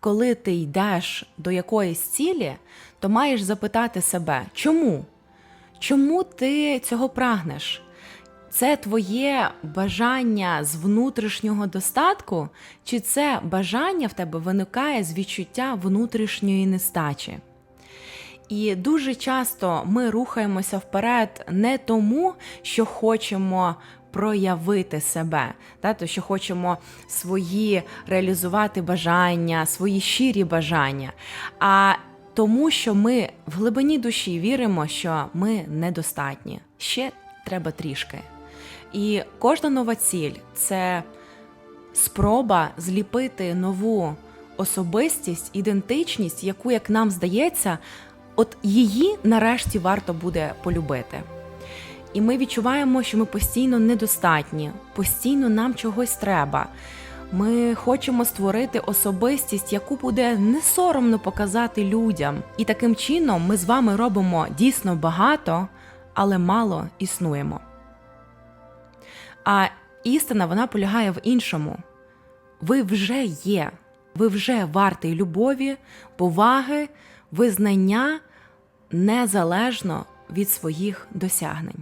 коли ти йдеш до якоїсь цілі, то маєш запитати себе, чому? Чому ти цього прагнеш? Це твоє бажання з внутрішнього достатку, чи це бажання в тебе виникає з відчуття внутрішньої нестачі? І дуже часто ми рухаємося вперед не тому, що хочемо проявити себе, та, то що хочемо свої реалізувати бажання, свої щирі бажання, а тому, що ми в глибині душі віримо, що ми недостатні. Ще треба трішки. І кожна нова ціль це спроба зліпити нову особистість, ідентичність, яку, як нам здається, от її нарешті варто буде полюбити. І ми відчуваємо, що ми постійно недостатні, постійно нам чогось треба. Ми хочемо створити особистість, яку буде не соромно показати людям. І таким чином ми з вами робимо дійсно багато, але мало існуємо. А істина вона полягає в іншому. Ви вже є, ви вже вартий любові, поваги, визнання незалежно від своїх досягнень.